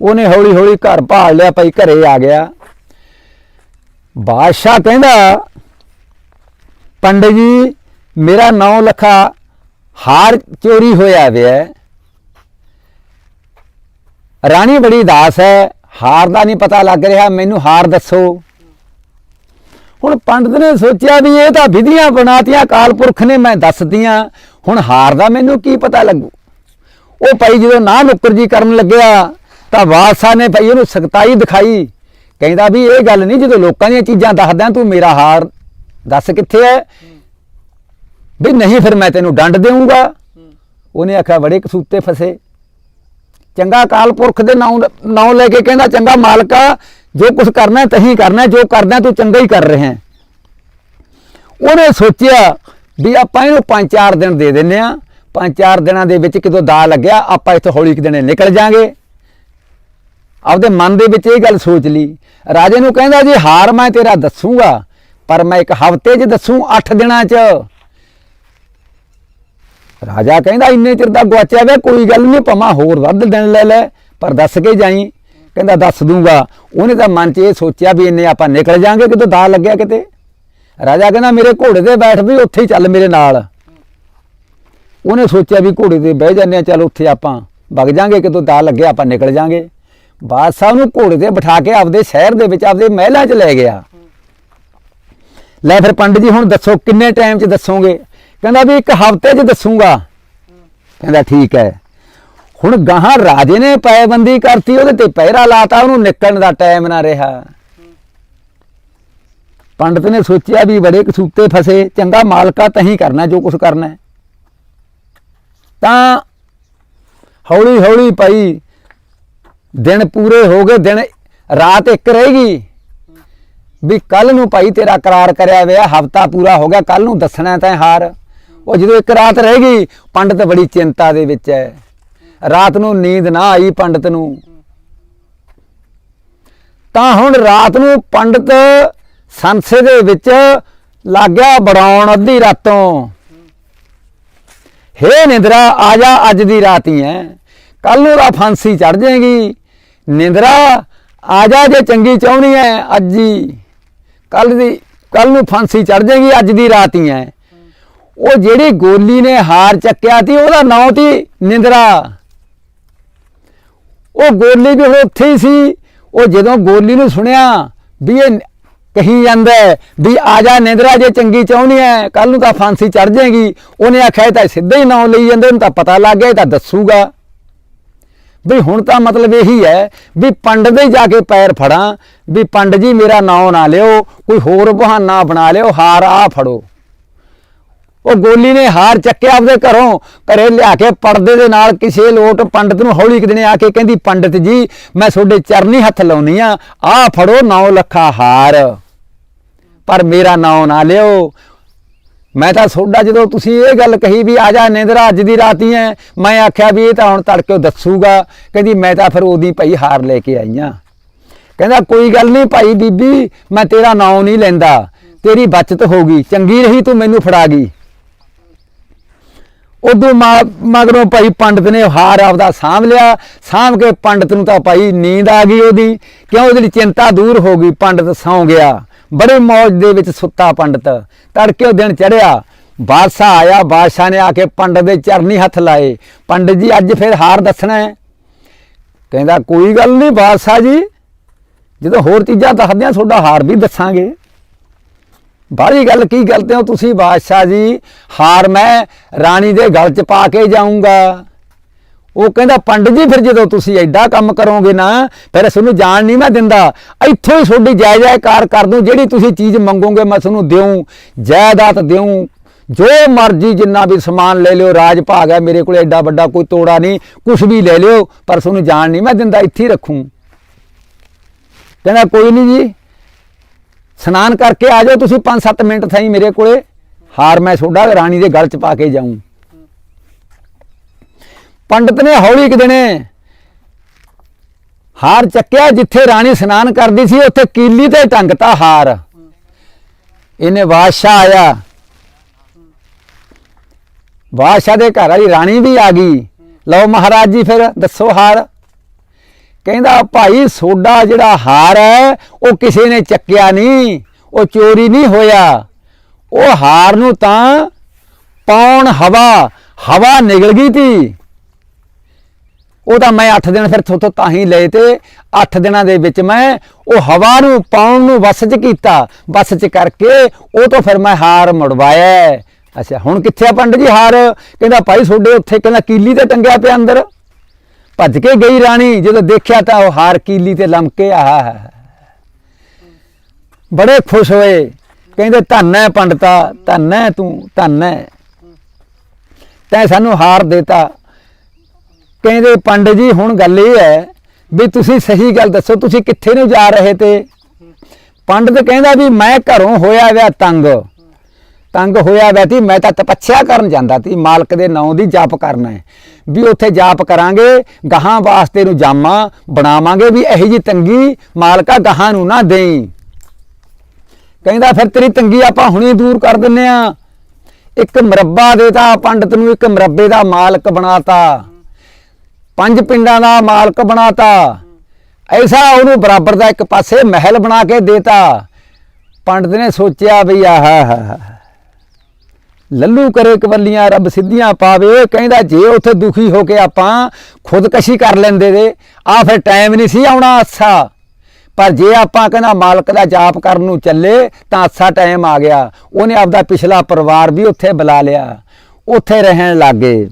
ਉਹਨੇ ਹੌਲੀ ਹੌਲੀ ਘਰ ਭਾਲ ਲਿਆ, ਭਾਈ ਘਰੇ ਆ ਗਿਆ। ਬਾਦਸ਼ਾਹ ਕਹਿੰਦਾ, ਪੰਡਿਤ ਜੀ, ਮੇਰਾ 9 ਲੱਖਾ ਹਾਰ ਚੋਰੀ ਹੋਇਆ ਵਿਆ ਰਾਣੀ ਬੜੀ ਦਾਸ ਹੈ, ਹਾਰ ਦਾ ਨਹੀਂ ਪਤਾ ਲੱਗ ਰਿਹਾ, ਮੈਨੂੰ ਹਾਰ ਦੱਸੋ। ਹੁਣ ਪੰਡਤ ਨੇ ਸੋਚਿਆ ਵੀ ਇਹ ਤਾਂ ਵਿਧੀਆਂ ਬਣਾਤੀਆਂ, ਅਕਾਲ ਪੁਰਖ ਨੇ ਮੈਂ ਦੱਸਦੀਆਂ ਹੁਣ ਹਾਰ ਦਾ ਮੈਨੂੰ ਕੀ ਪਤਾ ਲੱਗੂ। ਉਹ ਭਾਈ ਜਦੋਂ ਨਾ ਨੁੱਕਰ ਜੀ ਕਰਨ ਲੱਗਿਆ ਤਾਂ ਬਾਦਸ਼ਾਹ ਨੇ ਭਾਈ ਉਹਨੂੰ ਸਖਤਾਈ ਦਿਖਾਈ। ਕਹਿੰਦਾ ਵੀ ਇਹ ਗੱਲ ਨਹੀਂ, ਜਦੋਂ ਲੋਕਾਂ ਦੀਆਂ ਚੀਜ਼ਾਂ ਦੱਸਦਾ ਤੂੰ ਮੇਰਾ ਹਾਰ ਦੱਸ ਕਿੱਥੇ ਹੈ ਵੀ ਨਹੀਂ ਫਿਰ ਮੈਂ ਤੈਨੂੰ ਡੰਡ ਦੇਵਾਂਗਾ ਉਹਨੇ ਆਖਿਆ ਬੜੇ ਕਸੂਤੇ ਫਸੇ। ਚੰਗਾ ਅਕਾਲ ਪੁਰਖ ਦੇ ਨਾਂ ਨਾਂ ਲੈ ਕੇ ਕਹਿੰਦਾ, ਚੰਗਾ ਮਾਲਕਾ ਜੋ ਕੁਝ ਕਰਨਾ ਹੈ ਤਹੀਂ ਕਰਨਾ ਜੋ ਕਰਦਾ ਤੂੰ ਚੰਗਾ ਹੀ ਕਰ ਰਿਹਾ ਹੈ। ਉਹਨੇ ਸੋਚਿਆ ਵੀ ਆਪਾਂ ਇਹਨੂੰ ਪੰਜ ਚਾਰ ਦਿਨ ਦੇ ਦਿੰਨੇ ਆ ਪੰਜ ਚਾਰ ਦਿਨਾਂ ਦੇ ਵਿੱਚ ਕਿਦੋਂ ਦਾ ਲੱਗਿਆ, ਆਪਾਂ ਇੱਥੇ ਹੌਲੀ ਇੱਕ ਦਿਨੇ ਨਿਕਲ ਜਾਾਂਗੇ। ਆਪਦੇ ਮਨ ਦੇ ਵਿੱਚ ਇਹ ਗੱਲ ਸੋਚ ਲਈ। ਰਾਜੇ ਨੂੰ ਕਹਿੰਦਾ, ਜੀ ਹਾਰ ਮੈਂ ਤੇਰਾ ਦੱਸੂਗਾ, ਪਰ ਮੈਂ ਇੱਕ ਹਫ਼ਤੇ 'ਚ ਦੱਸੂ 8 ਦਿਨਾਂ 'ਚ। ਰਾਜਾ ਕਹਿੰਦਾ, ਇੰਨੇ ਚਿਰ ਦਾ ਗਵਾਚਿਆ ਵੇ, ਕੋਈ ਗੱਲ ਨਹੀਂ ਭਮਾ ਹੋਰ ਵੱਧ ਦਿਨ ਲੈ ਲੈ, ਪਰ ਦੱਸ ਕੇ ਜਾਈ। ਕਹਿੰਦਾ, ਦੱਸ ਦੂੰਗਾ। ਉਹਨੇ ਤਾਂ ਮਨ 'ਚ ਇਹ ਸੋਚਿਆ ਵੀ ਇੰਨੇ ਆਪਾਂ ਨਿਕਲ ਜਾਾਂਗੇ ਕਿਤੋਂ ਦਾ ਲੱਗਿਆ ਕਿਤੇ। ਰਾਜਾ ਕਹਿੰਦਾ, ਮੇਰੇ ਘੋੜੇ ਤੇ ਬੈਠ ਵੀ, ਉੱਥੇ ਹੀ ਚੱਲ ਮੇਰੇ ਨਾਲ। ਉਹਨੇ ਸੋਚਿਆ ਵੀ ਘੋੜੇ ਤੇ ਬਹਿ ਜਾਂਦੇ ਆ ਚੱਲ ਉੱਥੇ ਆਪਾਂ ਵਗ ਜਾਾਂਗੇ, ਕਿਤੋਂ ਦਾ ਲੱਗਿਆ, ਆਪਾਂ ਨਿਕਲ ਜਾਾਂਗੇ। ਬਾਦਸ਼ਾਹ ਨੂੰ ਘੋੜੇ ਤੇ ਬਿਠਾ ਕੇ ਆਪਦੇ ਸ਼ਹਿਰ ਦੇ ਵਿੱਚ, ਆਪਦੇ ਮਹਿਲਾਂ 'ਚ ਲੈ ਗਿਆ। ਲੈ ਫਿਰ ਪੰਡਿਤ ਜੀ, ਹੁਣ ਦੱਸੋ ਕਿੰਨੇ ਟਾਈਮ 'ਚ ਦੱਸੋਗੇ? ਕਹਿੰਦਾ ਵੀ ਇੱਕ ਹਫ਼ਤੇ 'ਚ ਦੱਸੂਗਾ। ਕਹਿੰਦਾ ਠੀਕ ਹੈ। ਹੁਣ ਗਾਹਾਂ ਰਾਜੇ ਨੇ ਪਾਬੰਦੀ ਕਰਤੀ, ਉਹਦੇ ਤੇ ਪਹਿਰਾ ਲਾਤਾ, ਉਹਨੂੰ ਨਿਕਲਣ ਦਾ ਟਾਈਮ ਨਾ ਰਿਹਾ। ਪੰਡਤ ਨੇ ਸੋਚਿਆ ਵੀ ਬੜੇ ਕਸੂਤੇ ਫਸੇ, ਚੰਗਾ ਮਾਲਕਾ ਤਹੀਂ ਕਰਨਾ, ਜੋ ਕੁਝ ਕਰਨਾ ਤਾਂ ਹੌਲੀ ਹੌਲੀ ਭਾਈ ਦਿਨ ਪੂਰੇ ਹੋ ਗਏ, ਦਿਨ ਰਾਤ ਇੱਕ ਰਹੇਗੀ ਵੀ ਕੱਲ ਨੂੰ ਭਾਈ ਤੇਰਾ ਕਰਾਰ ਕਰਿਆ ਹੋਇਆ, ਹਫਤਾ ਪੂਰਾ ਹੋ ਗਿਆ ਕੱਲ ਨੂੰ ਦੱਸਣਾ ਤੈਂ ਹਾਰ। ਉਹ ਜਦੋਂ ਇੱਕ ਰਾਤ ਰਹੇਗੀ ਗਈ, ਪੰਡਤ ਬੜੀ ਚਿੰਤਾ ਦੇ ਵਿੱਚ ਹੈ। ਰਾਤ ਨੂੰ ਨੀਂਦ ਨਾ ਆਈ ਪੰਡਤ ਨੂੰ। ਤਾਂ ਹੁਣ ਰਾਤ ਨੂੰ ਪੰਡਤ ਸੰਸੇ ਦੇ ਵਿੱਚ ਲੱਗਿਆ ਬੜਾਉਣ ਅੱਧੀ ਰਾਤੋਂ। ਹੇ ਨਿੰਦਰਾ, ਆ ਜਾ ਅੱਜ ਦੀ ਰਾਤ ਹੀ ਹੈ। ਕੱਲ ਨੂੰ ਰਾ ਫਾਂਸੀ ਚੜ ਜਾਏਗੀ। ਨਿੰਦਰਾ, ਆ ਜਾ ਜੇ ਚੰਗੀ ਚਾਹਣੀ ਹੈ ਅੱਜ ਹੀ। ਕੱਲ ਦੀ ਕੱਲ ਨੂੰ ਫਾਂਸੀ ਚੜ ਜਾਏਗੀ, ਅੱਜ ਦੀ ਰਾਤ ਹੀ ਹੈ ਉਹ ਜਿਹੜੀ ਗੋਲੀ ਨੇ ਹਾਰ ਚੱਕਿਆ ਸੀ ਉਹਦਾ ਨਾਂ ਸੀ ਨਿੰਦਰਾ। ਉਹ ਗੋਲੀ ਵੀ ਉੱਥੇ ਹੀ ਸੀ। ਉਹ ਜਦੋਂ ਗੋਲੀ ਨੂੰ ਸੁਣਿਆ ਵੀ ਇਹ ਕਹੀ ਜਾਂਦਾ ਵੀ ਆ ਜਾ ਨਿੰਦਰਾ, ਜੇ ਚੰਗੀ ਚਾਹੁੰਦੀ ਹੈ ਕੱਲ ਨੂੰ ਤਾਂ ਫਾਂਸੀ ਚੜ ਜਾਏਗੀ। ਉਹਨੇ ਆਖਿਆ, ਇਹ ਤਾਂ ਸਿੱਧਾ ਹੀ ਨਾਂ ਲਈ ਜਾਂਦੇ, ਉਹਨੂੰ ਤਾਂ ਪਤਾ ਲੱਗ ਗਿਆ, ਇਹ ਤਾਂ ਦੱਸੂਗਾ। ਵੀ ਹੁਣ ਤਾਂ ਮਤਲਬ ਇਹੀ ਹੈ ਵੀ ਪੰਡਤ ਦੇ ਜਾ ਕੇ ਪੈਰ ਫੜਾਂ, ਵੀ ਪੰਡਤ ਜੀ ਮੇਰਾ ਨਾਂ ਨਾ ਲਿਓ, ਕੋਈ ਹੋਰ ਬਹਾਨਾ ਬਣਾ ਲਿਓ, ਹਾਰ ਆ ਫੜੋ। ਉਹ ਗੋਲੀ ਨੇ ਹਾਰ ਚੱਕਿਆ ਆਪਦੇ ਘਰੋਂ, ਘਰੇ ਲਿਆ ਕੇ ਪਰਦੇ ਦੇ ਨਾਲ ਕਿਸੇ ਲੋਟ ਪੰਡਤ ਨੂੰ ਹੌਲੀ ਇੱਕ ਦਿਨੇ ਆ ਕੇ ਕਹਿੰਦੀ, ਪੰਡਤ ਜੀ, ਮੈਂ ਤੁਹਾਡੇ ਚਰਨੀ ਹੱਥ ਲਾਉਣੀ ਆ ਆ ਫੜੋ 9 ਲੱਖਾ ਹਾਰ। ਪਰ ਮੇਰਾ ਨਾਂ ਨਾ ਲਿਓ ਮੈਂ ਤਾਂ ਸੋਡਾ ਜਦੋਂ ਤੁਸੀਂ ਇਹ ਗੱਲ ਕਹੀ ਵੀ ਆ ਜਾ ਨਿੰਦਰਾ, ਅੱਜ ਦੀ ਰਾਤੀ ਹੀ ਐ। ਮੈਂ ਆਖਿਆ ਵੀ ਇਹ ਤਾਂ ਹੁਣ ਤੜਕੇ ਦੱਸੂਗਾ। ਕਹਿੰਦੀ ਮੈਂ ਤਾਂ ਫਿਰ ਉਹਦੀ ਭਾਈ ਹਾਰ ਲੈ ਕੇ ਆਈ ਆ। ਕਹਿੰਦਾ ਕੋਈ ਗੱਲ ਨਹੀਂ ਭਾਈ ਬੀਬੀ, ਮੈਂ ਤੇਰਾ ਨਾਂ ਨਹੀਂ ਲੈਂਦਾ। ਤੇਰੀ ਬਚਤ ਗਈ। ਚੰਗੀ ਰਹੀ ਤੂੰ ਮੈਨੂੰ ਫੜਾ ਗਈ। ਉਦੋਂ ਮਾ- ਮਗਰੋਂ ਭਾਈ ਪੰਡਤ ਨੇ ਹਾਰ ਆਪਦਾ ਸਾਂਭ ਲਿਆ। ਸਾਂਭ ਕੇ ਪੰਡਤ ਨੂੰ ਤਾਂ ਭਾਈ ਨੀਂਦ ਆ ਗਈ ਉਹਦੀ। ਕਿਉਂ? ਉਹਦੀ ਲਈ ਚਿੰਤਾ ਦੂਰ ਹੋ ਗਈ। ਪੰਡਤ ਸੌਂ ਗਿਆ। ਬੜੇ ਮੌਜ ਦੇ ਵਿੱਚ ਸੁੱਤਾ ਪੰਡਤ। ਤੜਕੇ ਉਹ ਦਿਨ ਚੜਿਆ ਬਾਦਸ਼ਾਹ ਆਇਆ, ਬਾਦਸ਼ਾਹ ਨੇ ਆ ਕੇ ਪੰਡਤ ਦੇ ਚਰਨੀ ਹੱਥ ਲਾਏ। ਪੰਡਤ ਜੀ, ਅੱਜ ਫਿਰ ਹਾਰ ਦੱਸਣਾ ਹੈ। ਕਹਿੰਦਾ, ਕੋਈ ਗੱਲ ਨਹੀਂ ਬਾਦਸ਼ਾਹ ਜੀ, ਜਦੋਂ ਹੋਰ ਚੀਜ਼ਾਂ ਦੱਸਦੇ ਆ ਤੁਹਾਡਾ ਹਾਰ ਵੀ ਦੱਸਾਂਗੇ। ਬਾਹਰੀ ਗੱਲ, ਕੀ ਕਰਦੇ ਹੋ ਤੁਸੀਂ ਬਾਦਸ਼ਾਹ ਜੀ? ਹਾਰ ਮੈਂ ਰਾਣੀ ਦੇ ਗਲ 'ਚ ਪਾ ਕੇ ਜਾਊਂਗਾ। ਉਹ ਕਹਿੰਦਾ, ਪੰਡਤ ਜੀ, ਫਿਰ ਜਦੋਂ ਤੁਸੀਂ ਐਡਾ ਕੰਮ ਕਰੋਗੇ ਨਾ, ਫਿਰ ਤੁਹਾਨੂੰ ਜਾਣ ਨਹੀਂ ਮੈਂ ਦਿੰਦਾ। ਇੱਥੋਂ ਹੀ ਤੁਹਾਡੀ ਜਾਇ ਜਾਇਕਾਰ ਕਰ ਦੂੰ, ਜਿਹੜੀ ਤੁਸੀਂ ਚੀਜ਼ ਮੰਗੋਗੇ ਮੈਂ ਤੁਹਾਨੂੰ ਦਿਉ ਜਾਇਦਾਦ ਦਿਉਂ ਜੋ ਮਰਜ਼ੀ ਜਿੰਨਾ ਵੀ ਸਮਾਨ ਲੈ ਲਿਓ ਰਾਜ ਭਾਗ ਹੈ ਮੇਰੇ ਕੋਲ, ਐਡਾ ਵੱਡਾ ਕੋਈ ਤੋੜਾ ਨਹੀਂ ਕੁਝ ਵੀ ਲੈ ਲਿਓ, ਪਰ ਤੁਹਾਨੂੰ ਜਾਣ ਨਹੀਂ ਮੈਂ ਦਿੰਦਾ, ਇੱਥੇ ਹੀ ਰੱਖੂੰ। ਕਹਿੰਦਾ, ਕੋਈ ਨਹੀਂ ਜੀ, ਸਨਾਨ ਕਰਕੇ ਆ ਜਾਓ, ਤੁਸੀਂ 5-7 ਮਿੰਟ ਥਾਈ ਮੇਰੇ ਕੋਲੇ, ਹਾਰ ਮੈਂ ਤੁਹਾਡਾ ਰਾਣੀ ਦੇ ਗਲ 'ਚ ਪਾ ਕੇ ਜਾਊਂ। ਪੰਡਤ ਨੇ ਹੌਲੀ ਇੱਕ ਦਿਨੇ ਹਾਰ ਚੱਕਿਆ, ਜਿੱਥੇ ਰਾਣੀ ਇਸ਼ਨਾਨ ਕਰਦੀ ਸੀ, ਉੱਥੇ ਕੀਲੀ ਤੇ ਟੰਗਤਾ ਹਾਰ। ਇਹਨੇ ਬਾਦਸ਼ਾਹ ਆਇਆ। ਬਾਦਸ਼ਾਹ ਦੇ ਘਰ ਵਾਲੀ ਰਾਣੀ ਵੀ ਆ ਗਈ। ਲਓ ਮਹਾਰਾਜ ਜੀ, ਫਿਰ ਦੱਸੋ ਹਾਰ। ਕਹਿੰਦਾ, ਭਾਈ, ਸੋਡਾ ਜਿਹੜਾ ਹਾਰ ਹੈ, ਉਹ ਕਿਸੇ ਨੇ ਚੱਕਿਆ ਨਹੀਂ, ਉਹ ਚੋਰੀ ਨਹੀਂ ਹੋਇਆ। ਉਹ ਹਾਰ ਨੂੰ ਤਾਂ ਪੌਣ ਹਵਾ ਹਵਾ ਨਿਕਲ ਗਈ ਤੀ। ਉਹ ਤਾਂ ਮੈਂ 8 ਦਿਨ ਫਿਰ ਥੋਥੋਂ ਤਾਂ ਹੀ ਲਏ ਤੇ 8 ਦਿਨਾਂ ਦੇ ਵਿੱਚ ਮੈਂ ਉਹ ਹਵਾ ਨੂੰ ਪਾਉਣ ਨੂੰ ਵਸ ਚ ਕੀਤਾ, ਵਸ ਚ ਕਰਕੇ ਉਹ ਤੋਂ ਫਿਰ ਮੈਂ ਹਾਰ ਮੜਵਾਇਆ। ਅੱਛਾ, ਹੁਣ ਕਿੱਥੇ ਆ ਪੰਡਤ ਜੀ ਹਾਰ? ਕਹਿੰਦਾ ਭਾਈ ਤੁਹਾਡੇ ਉੱਥੇ ਕਹਿੰਦਾ ਕੀਲੀ ਤੇ ਟੰਗਿਆ ਪਿਆ ਅੰਦਰ। ਭੱਜ ਕੇ ਗਈ ਰਾਣੀ, ਜਦੋਂ ਦੇਖਿਆ ਤਾਂ ਉਹ ਹਾਰ ਕੀਲੀ ਤੇ ਲਮਕੇ, ਆਹਾ ਬੜੇ ਖੁਸ਼ ਹੋਏ। ਕਹਿੰਦੇ, ਧੰਨ ਹੈ ਪੰਡਤਾ, ਧੰਨ ਹੈ ਤੂੰ, ਧੰਨ ਹੈ। ਤੈਂ ਸਾਨੂੰ ਹਾਰ ਦੇਤਾ। ਕਹਿੰਦੇ ਪੰਡਤ ਜੀ, ਹੁਣ ਗੱਲ ਇਹ ਹੈ ਵੀ ਤੁਸੀਂ ਸਹੀ ਗੱਲ ਦੱਸੋ, ਤੁਸੀਂ ਕਿੱਥੇ ਨੂੰ ਜਾ ਰਹੇ ਤੇ? ਪੰਡਤ ਕਹਿੰਦਾ ਵੀ ਮੈਂ ਘਰੋਂ ਹੋਇਆ ਵਿਆ ਤੰਗ। ਤੰਗ ਹੋਇਆ ਵਿਆ ਤੀ, ਮੈਂ ਤਾਂ ਤਪੱਸਿਆ ਕਰਨ ਜਾਂਦਾ ਤੀ, ਮਾਲਕ ਦੇ ਨਾਂ ਦੀ ਜਾਪ ਕਰਨਾ ਹੈ ਵੀ ਉੱਥੇ ਜਾਪ ਕਰਾਂਗੇ, ਗਾਹਾਂ ਵਾਸਤੇ ਨੂੰ ਜਾਮਾ, ਬਣਾਵਾਂਗੇ ਵੀ ਇਹੋ ਜੀ ਤੰਗੀ ਮਾਲਕਾ ਗਾਹਾਂ ਨੂੰ ਨਾ ਦੇਈ। ਕਹਿੰਦਾ ਫਿਰ ਤੇਰੀ ਤੰਗੀ ਆਪਾਂ ਹੁਣੇ ਦੂਰ ਕਰ ਦਿੰਨੇ ਆ। ਇੱਕ ਮਰੱਬਾ ਦੇਤਾ, ਪੰਡਤ ਨੂੰ ਇੱਕ ਮਰੱਬੇ ਦਾ ਮਾਲਕ ਬਣਾਤਾ। ਪੰਜ ਪਿੰਡਾਂ ਦਾ ਮਾਲਕ ਬਣਾਤਾ। ਐਸਾ ਉਹਨੂੰ ਬਰਾਬਰ ਦਾ ਇੱਕ ਪਾਸੇ ਮਹਿਲ ਬਣਾ ਕੇ ਦੇਤਾ। ਪੰਡਤ ਨੇ ਸੋਚਿਆ ਵੀ ਆਹ, ਲੱਲੂ ਕਰੇ ਕਵੱਲੀਆਂ, ਰੱਬ ਸਿੱਧੀਆਂ ਪਾਵੇ। ਕਹਿੰਦਾ, ਜੇ ਉੱਥੇ ਦੁਖੀ ਹੋ ਕੇ ਆਪਾਂ ਖੁਦਕਸ਼ੀ ਕਰ ਲੈਂਦੇ ਦੇ ਆ ਫਿਰ ਟਾਈਮ ਨਹੀਂ ਸੀ ਆਉਣਾ ਅੱਛਾ। ਪਰ ਜੇ ਆਪਾਂ ਕਹਿੰਦਾ ਮਾਲਕ ਦਾ ਜਾਪ ਕਰਨ ਨੂੰ ਚੱਲੇ, ਤਾਂ ਅੱਛਾ ਟਾਈਮ ਆ ਗਿਆ। ਉਹਨੇ ਆਪਦਾ ਪਿਛਲਾ ਪਰਿਵਾਰ ਵੀ ਉੱਥੇ ਬੁਲਾ ਲਿਆ। ਉੱਥੇ ਰਹਿਣ ਲੱਗੇ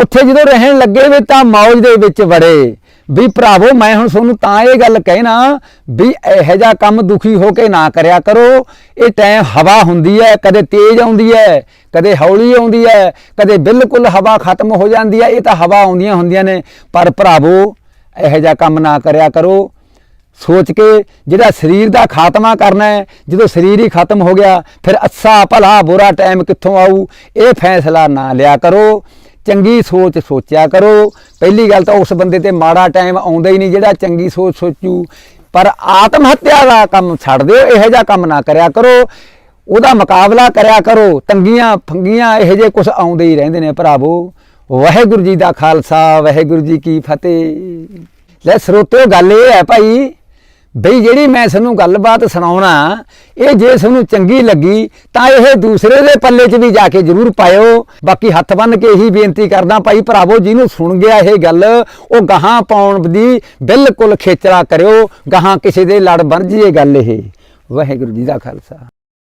ਉੱਥੇ ਜਦੋਂ ਰਹਿਣ ਲੱਗੇ ਵੇ ਤਾਂ ਮੌਜ ਦੇ ਵਿੱਚ ਵੜੇ। ਵੀ ਭਰਾਵੋ, ਮੈਂ ਹੁਣ ਤੁਹਾਨੂੰ ਤਾਂ ਇਹ ਗੱਲ ਕਹਿਣਾ ਵੀ ਇਹੋ ਜਿਹਾ ਕੰਮ ਦੁਖੀ ਹੋ ਕੇ ਨਾ ਕਰਿਆ ਕਰੋ। ਇਹ ਟਾਈਮ ਹਵਾ ਹੁੰਦੀ ਹੈ, ਕਦੇ ਤੇਜ਼ ਆਉਂਦੀ ਹੈ, ਕਦੇ ਹੌਲੀ ਆਉਂਦੀ ਹੈ, ਕਦੇ ਬਿਲਕੁਲ ਹਵਾ ਖਤਮ ਹੋ ਜਾਂਦੀ ਹੈ। ਇਹ ਤਾਂ ਹਵਾ ਆਉਂਦੀਆਂ ਹੁੰਦੀਆਂ ਨੇ। ਪਰ ਭਰਾਵੋ, ਇਹੋ ਜਿਹਾ ਕੰਮ ਨਾ ਕਰਿਆ ਕਰੋ। ਸੋਚ ਕੇ ਜਿਹੜਾ ਸਰੀਰ ਦਾ ਖਾਤਮਾ ਕਰਨਾ ਹੈ, ਜਦੋਂ ਸਰੀਰ ਹੀ ਖਤਮ ਹੋ ਗਿਆ, ਫਿਰ ਅੱਛਾ ਭਲਾ ਬੁਰਾ ਟਾਈਮ ਕਿੱਥੋਂ ਆਊ? ਇਹ ਫੈਸਲਾ ਨਾ ਲਿਆ ਕਰੋ। ਚੰਗੀ ਸੋਚ ਸੋਚਿਆ ਕਰੋ। ਪਹਿਲੀ ਗੱਲ ਤਾਂ ਉਸ ਬੰਦੇ ਤੇ ਮਾੜਾ ਟਾਈਮ ਆਉਂਦਾ ਹੀ ਨਹੀਂ ਜਿਹੜਾ ਚੰਗੀ ਸੋਚ ਸੋਚੂ। ਪਰ ਆਤਮ ਹੱਤਿਆ ਦਾ ਕੰਮ ਛੱਡ ਦਿਓ, ਇਹੋ ਜਿਹਾ ਕੰਮ ਨਾ ਕਰਿਆ ਕਰੋ। ਉਹਦਾ ਮੁਕਾਬਲਾ ਕਰਿਆ ਕਰੋ। ਤੰਗੀਆਂ ਫੰਗੀਆਂ ਇਹੋ ਜਿਹੇ ਕੁਝ ਆਉਂਦੇ ਹੀ ਰਹਿੰਦੇ ਨੇ ਭਰਾਵੋ। ਵਾਹਿਗੁਰੂ ਜੀ ਦਾ ਖਾਲਸਾ, ਵਾਹਿਗੁਰੂ ਜੀ ਕੀ ਫਤਿਹ। ਲੈ ਸਰੋਤਿਓ, ਗੱਲ ਇਹ ਹੈ ਭਾਈ ਬਈ ਜਿਹੜੀ ਮੈਂ ਤੁਹਾਨੂੰ ਗੱਲਬਾਤ ਸੁਣਾਉਣਾ, ਇਹ ਜੇ ਤੁਹਾਨੂੰ ਚੰਗੀ ਲੱਗੀ, ਤਾਂ ਇਹ ਦੂਸਰੇ ਦੇ ਪੱਲੇ 'ਚ ਵੀ ਜਾ ਕੇ ਜ਼ਰੂਰ ਪਾਇਓ। ਬਾਕੀ ਹੱਥ ਬੰਨ ਕੇ ਇਹੀ ਬੇਨਤੀ ਕਰਦਾ ਭਾਈ ਭਰਾਵੋ, ਜਿਹਨੂੰ ਸੁਣ ਗਿਆ ਇਹ ਗੱਲ, ਉਹ ਗਾਹਾਂ ਪਾਉਣ ਦੀ ਬਿਲਕੁਲ ਖੇਚਲਾ ਕਰਿਓ, ਗਾਹਾਂ ਕਿਸੇ ਦੇ ਲੜ ਬਣ ਜੀ ਗੱਲ ਇਹ। ਵਾਹਿਗੁਰੂ ਜੀ ਦਾ ਖਾਲਸਾ।